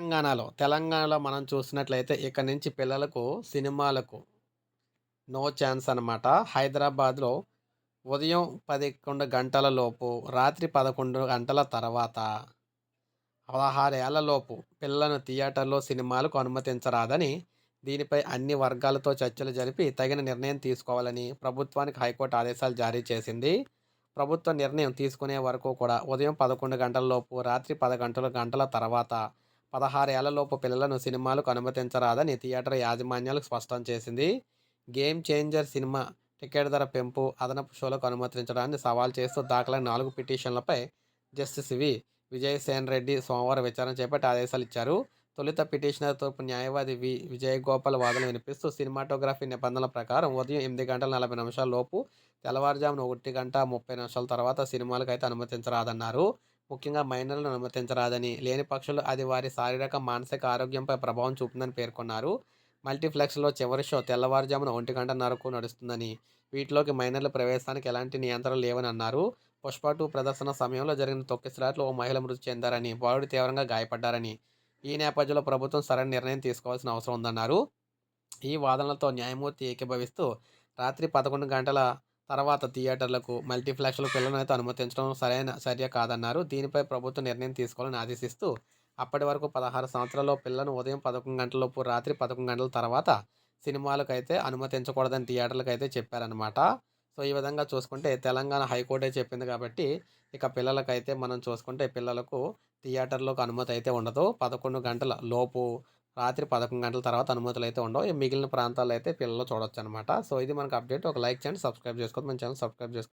తెలంగాణలో తెలంగాణలో మనం చూసినట్లయితే ఇక్కడ నుంచి పిల్లలకు సినిమాలకు నో ఛాన్స్ అనమాట హైదరాబాద్లో ఉదయం పదకొండు గంటల లోపు రాత్రి పదకొండు గంటల తర్వాత పదహారు ఏళ్ళలోపు పిల్లలను థియేటర్లో సినిమాలకు అనుమతించరాదని దీనిపై అన్ని వర్గాలతో చర్చలు జరిపి తగిన నిర్ణయం తీసుకోవాలని ప్రభుత్వానికి హైకోర్టు ఆదేశాలు జారీ చేసింది. ప్రభుత్వ నిర్ణయం తీసుకునే వరకు కూడా ఉదయం పదకొండు గంటల లోపు రాత్రి పద గంటల గంటల తర్వాత పదహారు ఏళ్ళలోపు పిల్లలను సినిమాలకు అనుమతించరాదని థియేటర్ యాజమాన్యాలకు స్పష్టం చేసింది. గేమ్ చేంజర్ సినిమా టికెట్ ధర పెంపు అదనపు షోలకు అనుమతించడాన్ని సవాల్ చేస్తూ దాఖలైన నాలుగు పిటిషన్లపై జస్టిస్ వి. విజయసేన్ రెడ్డి సోమవారం విచారణ చేపట్టి ఆదేశాలు ఇచ్చారు. తొలుత పిటిషనర్ తరపు న్యాయవాది వి. విజయగోపాల్ వాదన వినిపిస్తూ సినిమాటోగ్రఫీ నిబంధనల ప్రకారం ఉదయం ఎనిమిది గంటల నలభై నిమిషాల లోపు తెల్లవారుజామున ఒకటి గంట ముప్పై నిమిషాల తర్వాత సినిమాలకు అయితే అనుమతించరాదన్నారు. ముఖ్యంగా మైనర్లను అనుమతించరాదని లేని పక్షులు అది వారి శారీరక మానసిక ఆరోగ్యంపై ప్రభావం చూపుతుందని పేర్కొన్నారు. మల్టీప్లెక్స్లో చివరి షో తెల్లవారుజామున ఒంటి గంటన్నరకు నడుస్తుందని వీటిలోకి మైనర్ల ప్రవేశానికి ఎలాంటి నియంత్రణ లేవని అన్నారు. పుష్ప టూ ప్రదర్శన సమయంలో జరిగిన తొక్కిసలాట్లు ఓ మహిళ మృతి చెందారని బాలుడు తీవ్రంగా గాయపడ్డారని ఈ నేపథ్యంలో ప్రభుత్వం సరైన నిర్ణయం తీసుకోవాల్సిన అవసరం ఉందన్నారు. ఈ వాదనలతో న్యాయమూర్తి ఏకీభవిస్తూ రాత్రి పదకొండు గంటల తర్వాత థియేటర్లకు మల్టీప్లెక్స్లకు పిల్లలను అయితే అనుమతించడం సరైన చర్య కాదన్నారు. దీనిపై ప్రభుత్వం నిర్ణయం తీసుకోవాలని ఆదేశిస్తూ అప్పటి వరకు పదహారు సంవత్సరాల్లో పిల్లలను ఉదయం పదకొండు గంటలలోపు రాత్రి పదకొండు గంటల తర్వాత సినిమాలకు అయితే అనుమతించకూడదని థియేటర్లకు అయితే చెప్పారనమాట సో ఈ విధంగా చూసుకుంటే తెలంగాణ హైకోర్టే చెప్పింది కాబట్టి ఇక పిల్లలకైతే మనం చూసుకుంటే పిల్లలకు థియేటర్లోకి అనుమతి అయితే ఉండదు. పదకొండు గంటల లోపు రాత్రి పదకొండు గంటల తర్వాత అనుమతులు అయితే ఉండవు. మిగిలిన ప్రాంతాల్లో అయితే పిల్లలు చూడొచ్చు అనమాట సో ఇది మనకు అప్డేట్. ఒక లైక్ చేయండి సబ్స్క్రైబ్ చేసుకోండి మన ఛానల్ సబ్స్క్రైబ్ చేసుకోండి